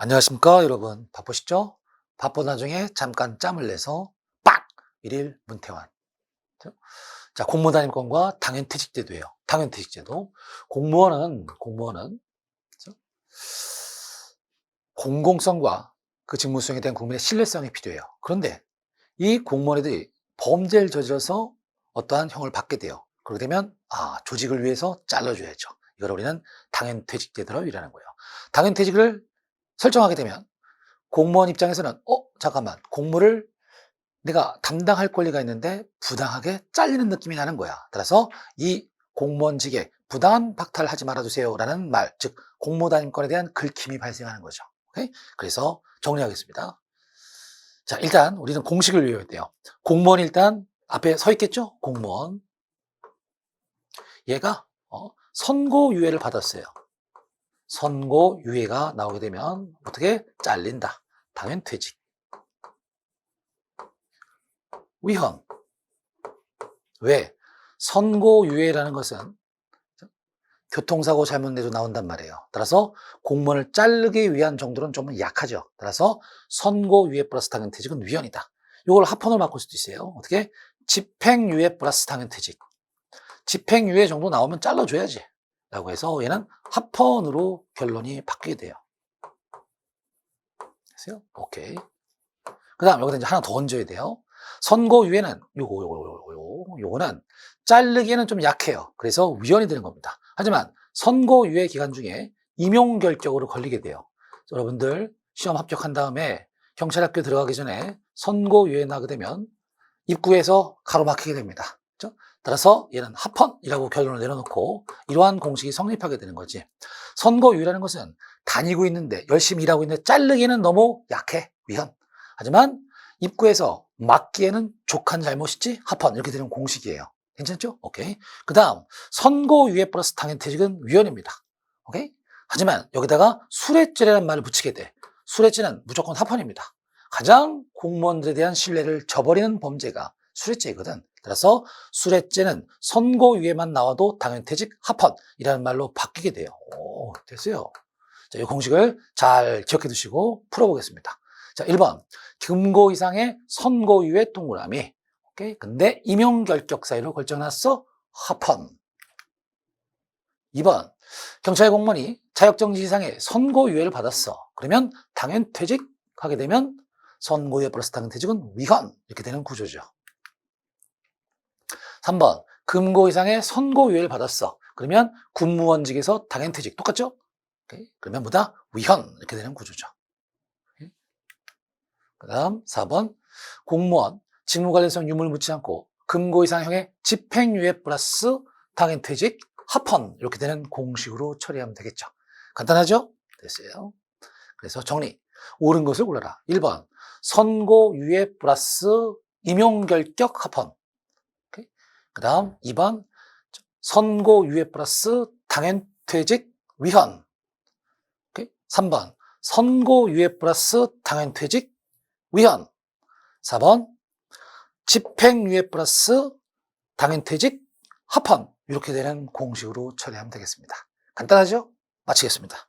안녕하십니까 여러분. 바쁘시죠? 바쁜 나중에 잠깐 짬을 내서 빡! 일일 문태환. 자 공무단임권과 당연퇴직제도예요. 당연퇴직제도. 공무원은 공무원은? 공공성과 그 직무 수행에 대한 국민의 신뢰성이 필요해요. 그런데 이 공무원들이 범죄를 저질러서 어떠한 형을 받게 돼요. 그렇게 되면 아 조직을 위해서 잘라줘야죠. 이걸 우리는 당연퇴직제도라고 일하는 거예요. 당연퇴직을 설정하게 되면 공무원 입장에서는 어 잠깐만 공무를 내가 담당할 권리가 있는데 부당하게 잘리는 느낌이 나는 거야. 따라서 이 공무원직에 부당한 박탈하지 말아주세요라는 말, 즉 공무단임권에 대한 긁힘이 발생하는 거죠. 오케이? 그래서 정리하겠습니다. 자 일단 우리는 공식을 외워야 돼요. 공무원 일단 앞에 서 있겠죠? 공무원. 얘가 어, 선고유예를 받았어요. 선고 유예가 나오게 되면 어떻게 잘린다. 당연 퇴직. 위헌. 왜? 선고 유예라는 것은 교통사고 잘못 내도 나온단 말이에요. 따라서 공무원을 자르기 위한 정도는 좀 약하죠. 따라서 선고 유예 플러스 당연 퇴직은 위헌이다. 이걸 합헌을 바꿀 수도 있어요. 어떻게? 집행유예 플러스 당연 퇴직. 집행유예 정도 나오면 잘라줘야지. 라고 해서 얘는 합헌으로 결론이 바뀌게 돼요. 됐어요? 오케이. 그 다음 여기다 이제 하나 더 얹어야 돼요. 선고유예는 요거, 요거, 요거, 요거, 요거는 자르기에는 좀 약해요. 그래서 위헌이 되는 겁니다. 하지만 선고유예 기간 중에 임용 결격으로 걸리게 돼요. 여러분들 시험 합격한 다음에 경찰학교 들어가기 전에 선고유예 나게 되면 입구에서 가로막히게 됩니다. 그렇죠? 따라서 얘는 합헌이라고 결론을 내려놓고 이러한 공식이 성립하게 되는 거지. 선거유예라는 것은 다니고 있는데 열심히 일하고 있는데 자르기에는 너무 약해 위헌. 하지만 입구에서 막기에는 족한 잘못이지 합헌 이렇게 되는 공식이에요. 괜찮죠? 오케이. 그 다음 선거유예 플러스 당연퇴직은 위헌입니다. 오케이. 하지만 여기다가 수뢰죄라는 말을 붙이게 돼. 수뢰죄는 무조건 합헌입니다. 가장 공무원들에 대한 신뢰를 저버리는 범죄가 수뢰죄이거든. 따라서 수뢰죄는 선고유예만 나와도 당연퇴직 합헌이라는 말로 바뀌게 돼요. 오, 됐어요. 자, 이 공식을 잘 기억해 두시고 풀어보겠습니다. 자, 1번. 금고 이상의 선고유예 동그라미. 오케이. 근데 임용 결격 사이로 결정났어. 합헌. 2번. 경찰 공무원이 자격정지 이상의 선고 유예를 받았어. 그러면 당연퇴직 하게 되면 선고유예 플러스 당연퇴직은 위헌. 이렇게 되는 구조죠. 3번 금고 이상의 선고유예를 받았어. 그러면 군무원직에서 당연퇴직 똑같죠? 오케이. 그러면 뭐다? 위헌 이렇게 되는 구조죠. 그 다음 4번 공무원 직무 관련성 유무를 묻지 않고 금고 이상형의 집행유예 플러스 당연퇴직 합헌 이렇게 되는 공식으로 처리하면 되겠죠. 간단하죠? 됐어요. 그래서 정리. 옳은 것을 골라라. 1번 선고유예 플러스 임용결격 합헌 그 다음 2번 선고 유예 플러스 당연 퇴직 위헌 3번 선고 유예 플러스 당연 퇴직 위헌 4번 집행 유예 플러스 당연 퇴직 합헌 이렇게 되는 공식으로 처리하면 되겠습니다. 간단하죠? 마치겠습니다.